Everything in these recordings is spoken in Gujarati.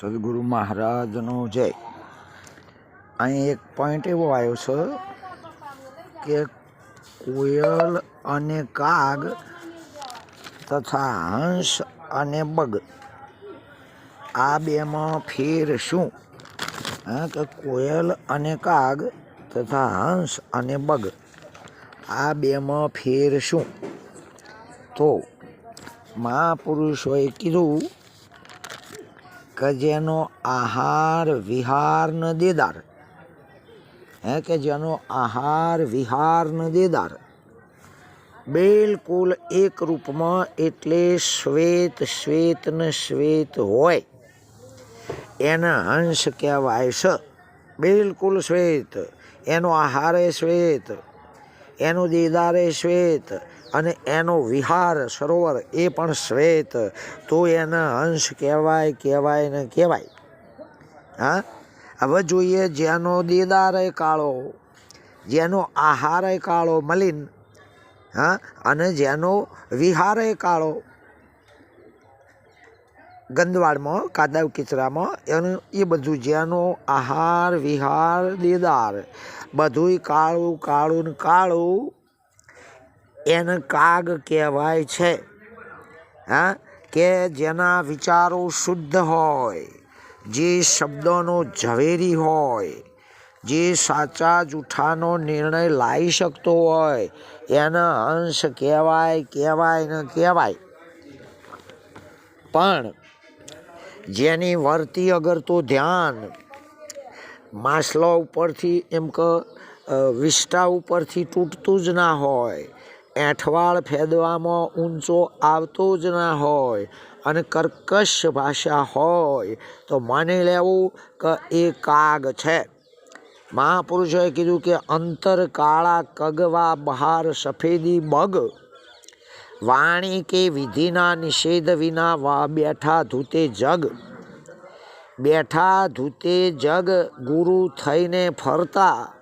સદગુરુ મહારાજનો જય. અહીં એક પોઈન્ટ એવો આવ્યો છે કે કોયલ અને કાગ તથા હંસ અને બગ, આ બેમાં ફેર શું? હા, કે કોયલ અને કાગ તથા હંસ અને બગ, આ બેમાં ફેર શું? તો મહાપુરુષોએ કીધું કે જેનો આહાર વિહાર ન દેદાર. હે કે જેનો આહાર વિહાર ન દેદાર. બિલકુલ એક રૂપમાં એટલે શ્વેત શ્વેત ને શ્વેત હોય. એને હંસ કહેવાય છે બિલકુલ શ્વેત. એનો આહાર શ્વેત. એનું દીદાર શ્વેત. અને એનો વિહાર સરોવર એ પણ શ્વેત. તો એને હંસ કહેવાય કહેવાય ને કહેવાય. હા? હવે જોઈએ જેનો દીદાર કાળો, જેનો આહાર કાળો મલિન, હા? અને જેનો વિહાર કાળો. ગંદવાડમાં, કાદવ કિચરામાં, એનું એ બધું જેનો આહાર, વિહાર, દેદાર. બધુંય કાળું કાળું ને કાળું. એને કાગ કહેવાય છે, હા, કે જેના વિચારો શુદ્ધ હોય, જે શબ્દોનો ઝવેરી હોય, જે સાચા જૂઠાનો નિર્ણય લાવી શકતો હોય, એને અંશ કહેવાય કહેવાય ને કહેવાય. પણ જેની વર્તી અગર તો ધ્યાન માસલો ઉપરથી એમ કે વિષ્ટા ઉપરથી તૂટતું જ ના હોય એઠવાળ ફેદવામાં ઊંચો આવતો જ ના હોય અને કર્કશ ભાષા હોય, તો માની લેવું કે એ કાગ છે. મહાપુરુષોએ કીધું કે અંતર કાળા કગવા બહાર સફેદી બગ વાણી કે વિધિના નિષેધ વિના વા બેઠા ધૂતે જગ. બેઠા ધૂતે જગ ગુરુ થઈને ફરતા.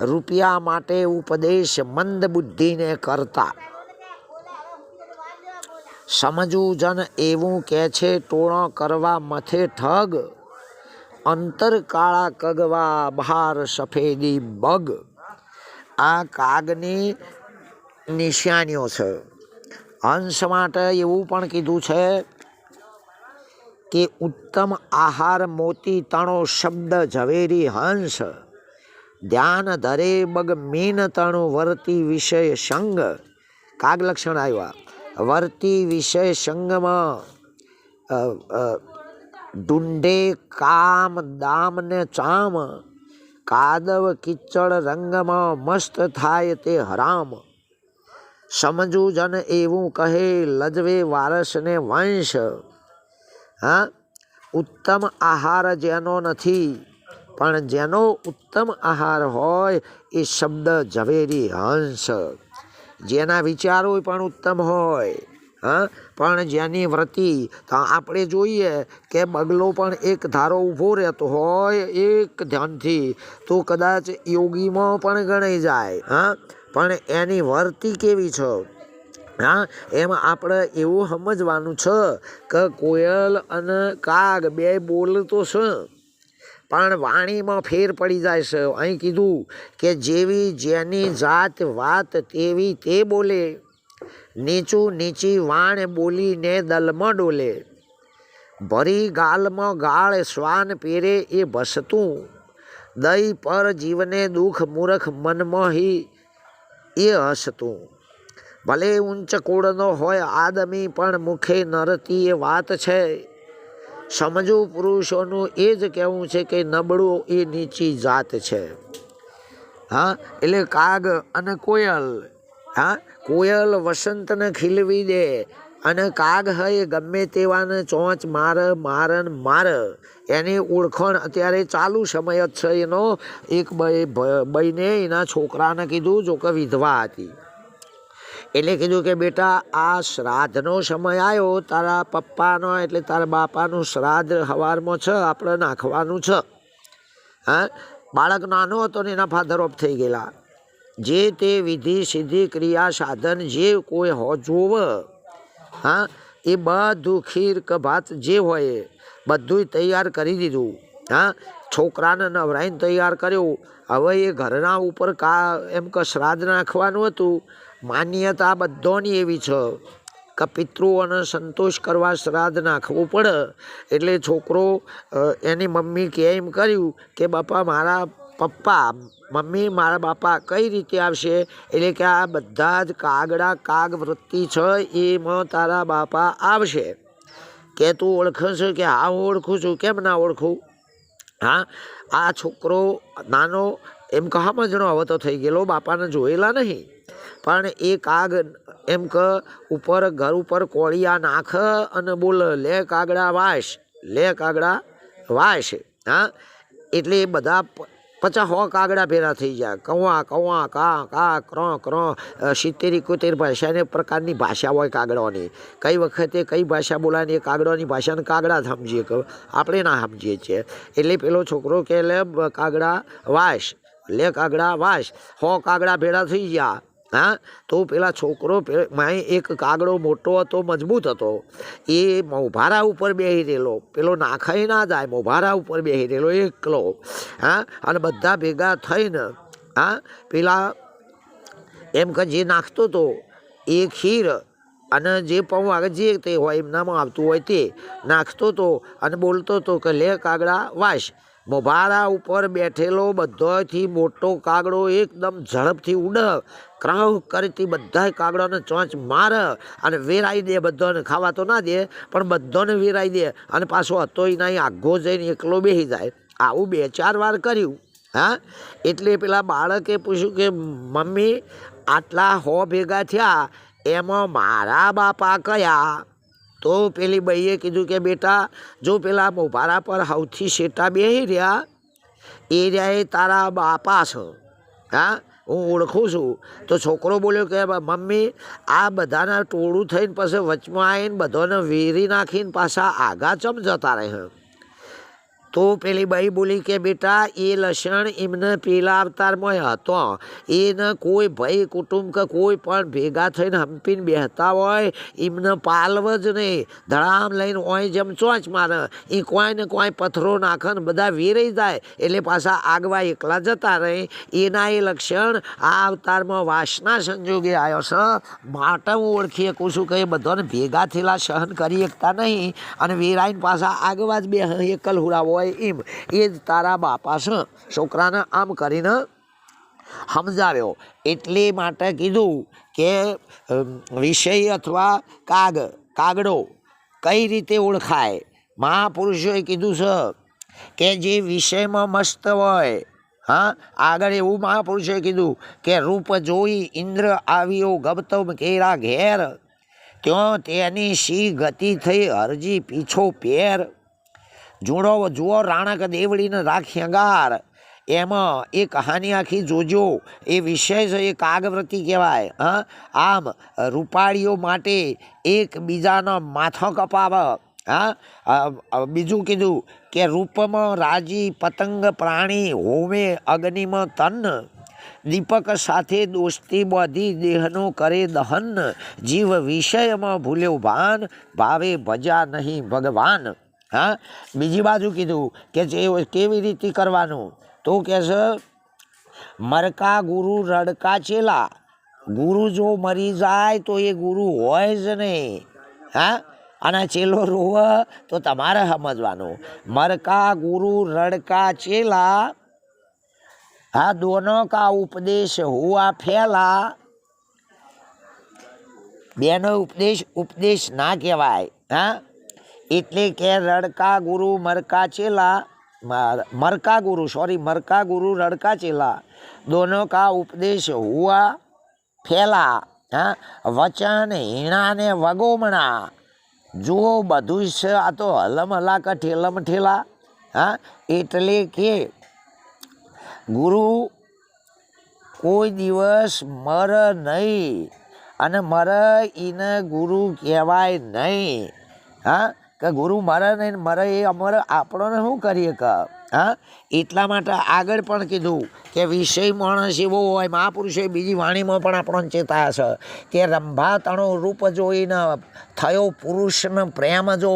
રૂપિયા માટે ઉપદેશ મંદ બુદ્ધિને કરતા. સમજવું જન એવું કહે છે, ટોણો કરવા મથે ઠગ, અંતર કાળા કગવા બહાર સફેદી બગ. આ કાગની નિશાનીઓ છે. હંસ માટે એવું પણ કીધું છે કે, ઉત્તમ આહાર મોતી તણો શબ્દ ઝવેરી હંસ. ધ્યાન ધરે બગ મીન તણુ વર્તી વિષય સંગ. કાગ લક્ષણ આવ્યા. વર્તી વિષય સંગમાં ઢૂંઢે કામ દામ ને ચામ, કાદવ કિચડ રંગમાં મસ્ત થાય તે હરામ. સમજવું જન એવું કહે, લજવે વારસને વંશ. હા? ઉત્તમ આહાર જેનો નથી. પણ જેનો ઉત્તમ આહાર હોય એ શબ્દ ઝવેરી હંસ. જેના વિચારો પણ ઉત્તમ હોય, હા? પણ જેની વ્રતિ તો આપણે જોઈએ કે બગલો પણ એક ધારો ઊભો રહેતો હોય એક ધ્યાનથી, તો કદાચ યોગીમાં પણ ગણાઈ જાય, હા? પણ એની વર્તી કેવી છે? હા? એમાં આપણે એવું સમજવાનું છે કે કોયલ અને કાગ બે બોલતો છે. પણ વાણીમાં ફેર પડી જાય છે. અહીં કીધું કે જેવી જેની જાત વાત તેવી તે બોલે. નીચું નીચી વાણ બોલીને દલમાં ડોલે. ભરી ગાલમાં ગાળ શ્વાન પહેરે એ ભસતું. દઈ પર જીવને દુઃખ મૂરખ મનમાં એ હસતું. ભલે ઊંચ કુળનો હોય આદમી પણ મુખે નરતી એ વાત છે. સમજવું પુરુષોનું એ જ કહેવું છે કે નબળું એ નીચી જાત છે. હા, એટલે કાગ અને કોયલ. હા, કોયલ વસંતને ખીલવી દે અને કાગ હય ગમે તેવાને ચોંચ માર, મારન માર. એની ઓળખણ અત્યારે ચાલુ સમય જ છે એનો. એક બઈને એના છોકરાને કીધું જો કે વિધવા હતી. એટલે કીધું કે, બેટા, આ શ્રાદ્ધનો સમય આવ્યો તારા પપ્પાનો એટલે તારા બાપાનું શ્રાદ્ધ સવારમાં છે, આપણે નાખવાનું છે. હા? બાળક નાનો હતો ને એના ફાધર ઓફ થઈ ગયેલા. જે તે વિધિ સિદ્ધિ ક્રિયા સાધન જે કોઈ હો જોવે, હા, એ બધું ખીર કે ભાત જે હોય એ બધુંય તૈયાર કરી દીધું. હા? છોકરાને નવરાઈને તૈયાર કર્યું. હવે એ ઘરના ઉપર કા એમ કે શ્રાદ્ધ નાખવાનું હતું. માન્યતા બધાની એવી છે કે પિતૃઓને સંતોષ કરવા શ્રાદ્ધ નાખવું પડે. એટલે છોકરો એની મમ્મી કે એમ કર્યું કે બાપા, મારા પપ્પા, મમ્મી, મારા બાપા કઈ રીતે આવશે? એટલે કે આ બધા જ કાગડા, કાગ વૃત્તિ છે, એમાં તારા બાપા આવશે. કે તું ઓળખે છે કે હા, હું ઓળખું છું. કેમ ના ઓળખું? હા, આ છોકરો નાનો, એમ કહામાં જણો હવે તો થઈ ગયેલો, બાપાને જોયેલા નહીં. પણ એ કાગ એમ કે, ઉપર ઘર ઉપર કોળિયા નાખ અને બોલ, લે કાગડા વાસ લે કાગડા વાસ હા? એટલે એ બધા પચાસ હો કાગડા ભેરા થઈ જાય કવા કવા કા કા, ક્ર ક્ર સિત્તેર, એકોતેર ભાષાને પ્રકારની ભાષા હોય કાગડાઓની. કઈ વખતે કઈ ભાષા બોલાય એ કાગડાની ભાષાને કાગડા સમજીએ કે આપણે ના સમજીએ છીએ. એટલે પેલો છોકરો કે, લે, કાગડા વાસ લે કાગડા વાસ હો કાગડા ભેળા થઈ ગયા. હા? તો પેલા છોકરો પે- માય એક કાગડો મોટો હતો, મજબૂત હતો. એ મોભારા ઉપર બેહી રહેલો. પેલો નાખાઈ ના જાય મોભારા ઉપર બેહી રહેલો, એકલો. હા? અને બધા ભેગા થઈને, હા? પેલા એમ કે જે નાખતો હતો એ ખીર અને જે પૌવા આગળ જે તે હોય, એમનામાં આવતું હોય તે નાખતો હતો અને બોલતો હતો કે, લે કાગડા, વાસ. મોભારા ઉપર બેઠેલો બધોથી મોટો કાગડો એકદમ ઝડપથી ઉડ, ક્રાઉ કરતી બધા કાગડાને ચોંચ માર અને વેરાઈ દે બધાને. ખાવા તો ના દે, પણ બધાને વેરાઈ દે અને પાછો હતો નહીં આઘો જઈને એકલો બેસી જાય. આવું બે ચાર વાર કર્યું, હા? એટલે પેલા બાળકે પૂછ્યું કે, મમ્મી, આટલા હો ભેગા થયા, એમાં મારા બાપા કયા? તો પેલી બઈએ કીધું કે, બેટા, જો પેલા મોભારા પર સૌથી શેટા બેસી રહ્યા, એ રહ્યા એ તારા બાપા છો. હા? હું ઓળખું છું. તો છોકરો બોલ્યો કે, મમ્મી, આ બધાના ટોળું થઈને પછી વચમાં આવીને બધાને વેરી નાખીને પાછા આગા ચમ જતા રહે તો પેલી બાઈ બોલી કે, બેટા, એ લક્ષણ એમને પેલા અવતારમાં હતો. એને કોઈ ભાઈ કુટુંબ કે કોઈ પણ ભેગા થઈને હંપીને બેહતા હોય, એમને પાલવ જ નહીં. ધડામ લઈને ઓય જેમ ચોંચ મારે. એ કોઈ ને કોઈ પથ્થરો નાખે બધા વેરાઈ જાય. એટલે પાછા આગવા એકલા જતા રહે. એના એ લક્ષણ આ અવતારમાં વાસના સંજોગે આવ્યો છે. માટે હું ઓળખી શકું છું કે એ બધાને ભેગા થયેલા સહન કરી શકતા નહીં. અને વેરાઈને પાછા આગવા જ બે એકલ હુડા એમ. એ જ તારા બાપા છે. છોકરાને આમ કરીને સમજાવ્યો. એટલે માટે કીધું કે વિષય અથવા કાગ, કાગડો કઈ રીતે ઓળખાય? મહાપુરુષોએ કીધું છે કે જે વિષયમાં મસ્ત હોય, હા, આગળ એવું મહાપુરુષોએ કીધું કે રૂપ જોઈ ઇન્દ્ર આવ્યો ગૌતમ કેરા ઘેર, ત્યાં તેની સી ગતિ થઈ હરજી પીછો પેર. જોડો, જુઓ રાણક દેવડીને રાખી અંગાર. એમાં એ કહાની આખી જોજો. એ વિષય છે એ કાગવ્રતિ કહેવાય, હા? આમ રૂપાળીઓ માટે એકબીજાનો માથો કપાવ, હા? બીજું કીધું કે રૂપમાં રાજી પતંગ પ્રાણી હોમે અગ્નિમાં તન. દીપક સાથે દોસ્તી બધી દેહનો કરે દહન. જીવ વિષયમાં ભૂલ્યો ભાન, ભાવે ભજા નહીં ભગવાન. હા? બીજી બાજુ કીધું કે જે કેવી રીતે કરવાનું? તો કહે છે, મરકા ગુરુ રડકા ચેલા. ગુરુ જો મરી જાય તો એ ગુરુ હોય જ નહીં. હા? અને ચેલો રોવે તો તમારે સમજવાનું. મરકા ગુરુ રડકા ચેલા. હા, દોનો કા ઉપદેશ હુઆ ફેલા. બેનો ઉપદેશ ઉપદેશ ના કહેવાય. હા? એટલે કે રડકા ગુરુ મરકા ચેલા મરકા ગુરુ સોરી મરકા ગુરુ, રડકા ચેલા. દોનો કા ઉપદેશ હુआ ફેલા, હા? વચન હીણા ને વગોમણા. જુઓ બધું છે આ તો હલમ હલાક ઠેલમ ઠેલા, હા? એટલે કે ગુરુ કોઈ દિવસ મર નહીં અને મર એને ગુરુ કહેવાય નહીં, હા? કે ગુરુ મરે નહીં ને મરે એ અમારે આપણને શું કરીએ કે, હા? એટલા માટે આગળ પણ કીધું કે વિષય માણસ એવો હોય, મહાપુરુષે બીજી વાણીમાં પણ આપણને ચેતા છે કે રંભાતણો રૂપ જોઈને થયો પુરુષનો પ્રેમ જો,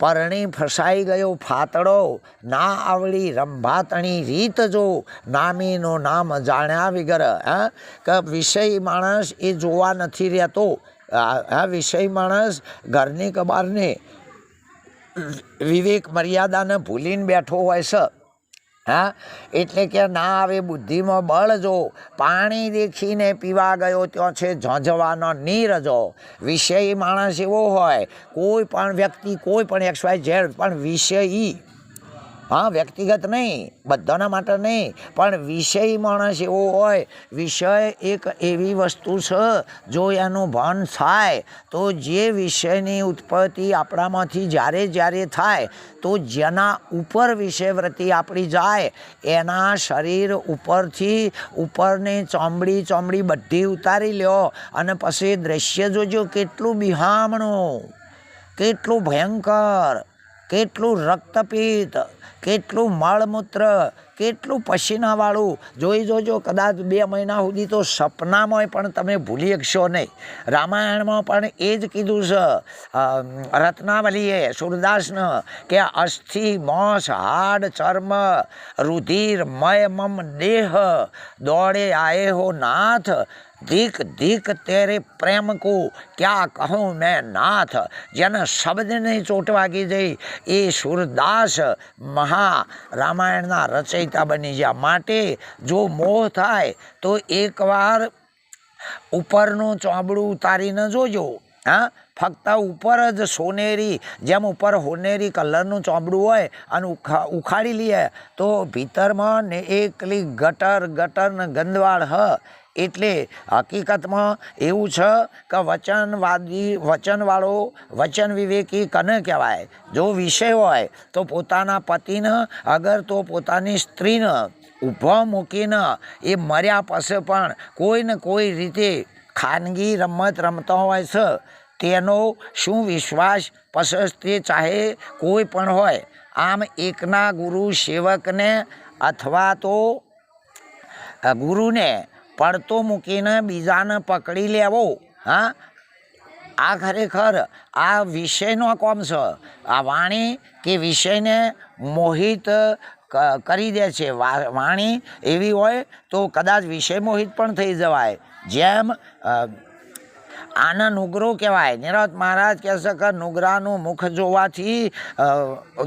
પરણી ફસાઈ ગયો ફાતડો ના આવડી રંભાતણી રીત જો, નામીનો નામ જાણ્યા વગર, હા? કે વિષય માણસ એ જોવા નથી રહેતો, આ વિષય માણસ ઘરની કબારને વિવેક મર્યાદાને ભૂલીને બેઠો હોય છે. હા? એટલે કે ના આવે, બુદ્ધિમાં બળ જો, પાણી દેખીને પીવા ગયો ત્યાં છે, ઝંઝવાનો નીરજો વિષય માણસ એવો હોય, કોઈ પણ વ્યક્તિ, કોઈ પણ એક્સ વાય ઝેડ પણ વિષયી હા, વ્યક્તિગત નહીં, બધાના માટે નહીં, પણ વિષય માણસ એવો હોય, વિષય એક એવી વસ્તુ છે, જો એનું ભાન થાય, તો જે વિષયની ઉત્પત્તિ આપણામાંથી જ્યારે જ્યારે થાય, તો જેના ઉપર વિષયવૃત્તિ આપણી જાય, એના શરીર ઉપરથી ઉપરની ચોમડી ચોમડી બધી ઉતારી લ્યો, અને પછી દ્રશ્ય જોજો કેટલું બિહામણું, કેટલું ભયંકર. કેટલું રક્તપિત્ત, કેટલું મળમૂત્ર, કેટલું પસીનાવાળું. જોઈ જોજો, કદાચ બે મહિના સુધી તો સપનામાંય પણ તમે ભૂલી શકશો નહીં. રામાયણમાં પણ એ જ કીધું છે રત્નાવલીએ, સુરદાસને, કે અસ્થિ, મોસ, હાડ, ચર્મ, રુધિર, મય, મમ, દેહ, દોડે આયે હો નાથ ધીક ધીક તેરે પ્રેમ કો ક્યાં કહું મેં નાથ? જેને શબ્દની ચોટ વાગી જઈ એ સુરદાસ મહા રામાયણના રચયિતા બની ગયા માટે જો મોહ થાય, તો એકવાર ઉપરનું ચોબડું ઉતારીને જોજો. હા? ફક્ત ઉપર જ સોનેરી, જેમ ઉપર હોનેરી કલરનું ચોબડું હોય અને ઉખાડી લઈએ તો ભીતરમાં ને એકલી ગટર ગટર ને ગંદવાળ હ. એટલે હકીકતમાં એવું છે કે વચનવાદી, વચનવાળો વચન વિવેકી કને કહેવાય? જો વિષય હોય, તો પોતાના પતિને, અગર તો પોતાની સ્ત્રીને ઊભો મૂકીને એ મર્યા પછી પણ કોઈ ને કોઈ રીતે ખાનગી રમત રમતો હોય છે, તેનો શું વિશ્વાસ પછી તે ચાહે કોઈ પણ હોય? આમ એકના ગુરુ સેવકને અથવા તો ગુરુને પડતો મૂકીને બીજાને પકડી લેવો, હા? આ ખરેખર આ વિષયનો કોમ છે. આ વાણી કે વિષયને મોહિત કરી દે છે. વાણી એવી હોય તો કદાચ વિષય મોહિત પણ થઈ જવાય. જેમ આને નુગરો કહેવાય. નિરત મહારાજ કહે છે કે નુગરાનું મુખ જોવાથી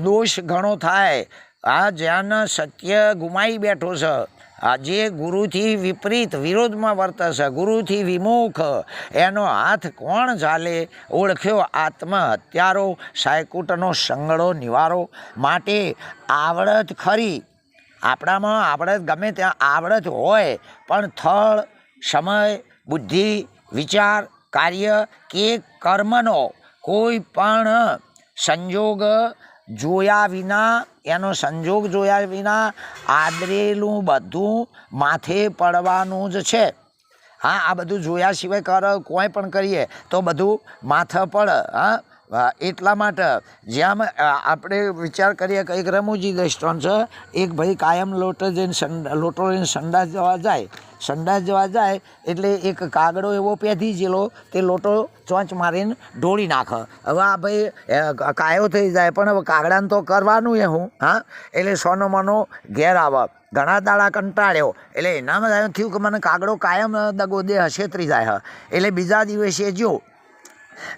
દોષ ઘણો થાય. આ જ્યાં સત્ય ગુમાઈ બેઠો છે આ જે ગુરુથી વિપરીત વિરોધમાં વર્તશે ગુરુથી વિમુખ, એનો હાથ કોણ ચાલે ઓળખ્યો આત્મહત્યારો, સાયકુટનો સંગળો નિવારો માટે આવડત ખરી. આપણામાં આવડત ગમે ત્યાં આવડત હોય, પણ થળ, સમય, બુદ્ધિ, વિચાર, કાર્ય કે કર્મનો કોઈ પણ સંજોગ જોયા વિના, એનો સંજોગ જોયા વિના આદરેલું બધું માથે પડવાનું જ છે. હા, આ બધું જોયા સિવાય કર કોઈ પણ કરીએ તો બધું માથે પડે, હા. એટલા માટે. જેમ આપણે વિચાર કરીએ કે એક રમૂજી રેસ્ટોરન્ટ છે, એક ભાઈ કાયમ લોટો જઈને લોટો લઈને સંડાસ જવા જાય. સંડાસ જવા જાય એટલે એક કાગડો એવો પેધી જેલો, તે લોટો ચોંચ મારીને ઢોળી નાખે. હવે આ ભાઈ કાયો થઈ જાય, પણ હવે કાગડાને તો કરવાનું એ હું, હા? એટલે સોનો મનો ઘેર આવે. ઘણા દાડા કંટાળ્યો. એટલે એનામાં થયું કે મને કાગડો કાયમ દગો દે છેતરી જાય, હ. એટલે બીજા દિવસે જો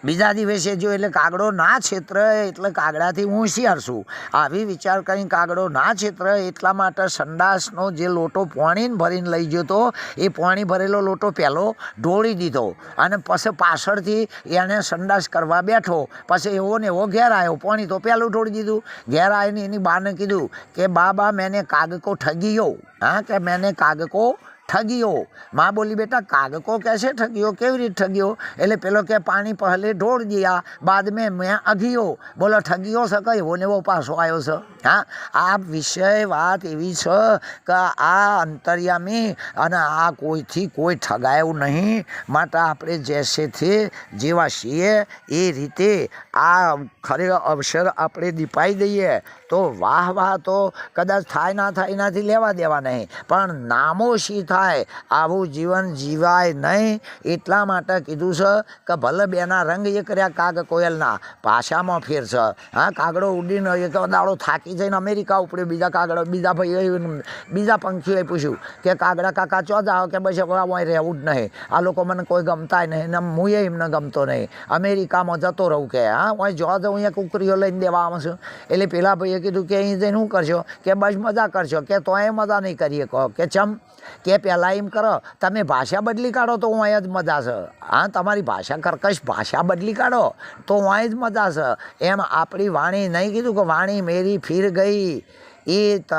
બીજા દિવસે જો એટલે કાગડો ના છેત્ર એટલે કાગડાથી હું હોશિયાર છું. આવી વિચાર કરીને કાગડો ના છેત્ર એટલા માટે સંડાસનો જે લોટો પોણીને ભરીને લઈ ગયો તો એ પોણી ભરેલો લોટો પહેલો ઢોળી દીધો અને પછી પાછળથી એને સંડાસ કરવા બેઠો. પછી એવો ને એવો ઘેર આવ્યો પોણી તો પહેલું ઢોળી દીધું. ઘેર આવીને એની બાને કીધું કે બા બા મેને કાગકો ઠગીયો. હા, કે, મેને કાગકો ઠગીઓ. મા બોલી, બેટા, કાગકો કહેશે ઠગ્યો કેવી રીતે ઠગ્યો એટલે પેલો કે પાણી પહેલે ઢોળ ગયા બાદ મેં મેં અઘીઓ બોલો ઠગ્યો છે કયો ને એવો પાછો આવ્યો છે હા? આ વિષય વાત એવી છે કે આ અંતર્યામી અને આ કોઈથી કોઈ ઠગાયું નહીં. માટે આપણે જેસેથી જેવા છીએ. એ રીતે આ ખરેખર અવસર આપણે દીપાઈ દઈએ. તો વાહ વાહ તો કદાચ થાય ના થાય એનાથી લેવા દેવા નહીં. પણ નામો સીધા આવું જીવન જીવાય નહીં. એટલા માટે કીધું છે કે ભલે બેના રંગ એ કર્યા કાગ કોયલના, ભાષામાં ફેર છે. હા, કાગડો ઉડીને એક દાડો થાકી જઈને અમેરિકા ઉપડ્યો, બીજા કાગડો, બીજા ભાઈ બીજા પંખીઓએ પૂછ્યું કે કાગડા કાકા ચો જાઓ કે બસ હવે અહીં રહેવું જ નહીં. આ લોકો મને કોઈ ગમતા નહીં, ને હું એમને ગમતો નહીં. અમેરિકામાં જતો રહું કે, હા હું જો જાઉં અહીંયા કુકરીઓ લઈને દેવા આવું છું. એટલે પેલા ભાઈએ કીધું કે અહીં જઈને શું કરશો? કે બસ મજા કરશો. કે તોય મજા નહીં કરીએ કહો. કે ચમ? કે પહેલાં એમ કરો, તમે ભાષા બદલી કાઢો તો હું અહીંયા જ મજા છે. હા, તમારી ભાષા કર્કશ ભાષા બદલી કાઢો તો હું અહીં જ મજા છે. એમ આપણી વાણી નહીં કીધું કે વાણી મેરી ફીર ગઈ. એ ત,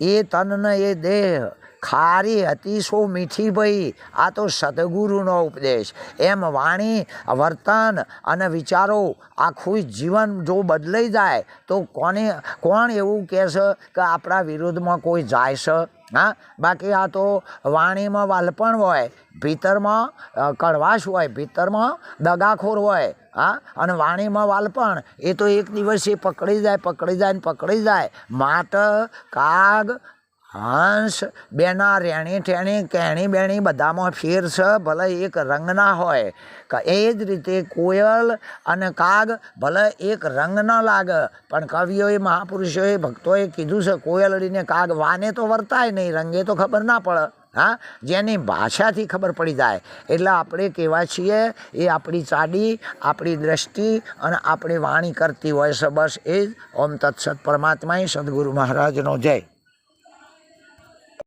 એ તનને એ દેહ. ખારી હતી સો મીઠી ભાઈ. આ તો સદગુરુનો ઉપદેશ. એમ વાણી, વર્તન અને વિચારો આખું જીવન જો બદલાઈ જાય તો કોને, કોણ એવું કહેશે કે આપણા વિરોધમાં કોઈ જાય છે? હા? બાકી આ તો વાણીમાં વાલપણ હોય, ભીતરમાં કડવાશ હોય, ભીતરમાં દગાખોર હોય, હા? અને વાણીમાં વાલપણ, એ તો એક દિવસ એ પકડી જાય પકડી જાય ને પકડી જાય. માટ કાગ હંસ, બેના રેણી ઠેણી કેણી બેણી બધામાં ફેર છે, ભલે એક રંગના હોય. એ જ રીતે કોયલ અને કાગ ભલે એક રંગ ન લાગે, પણ કવિઓએ, મહાપુરુષોએ, ભક્તોએ કીધું છે કોયલડીને કાગ વાને તો વર્તાય નહીં, રંગે તો ખબર ના પડે. હા? જેની ભાષાથી ખબર પડી જાય. એટલે આપણે કહેવા છીએ, એ આપણી ચાડી, આપણી દ્રષ્ટિ અને આપણી વાણી કરતી હોય છે, બસ એ જ. ઓમ તત્સત પરમાત્માએ સદગુરુ મહારાજનો જય.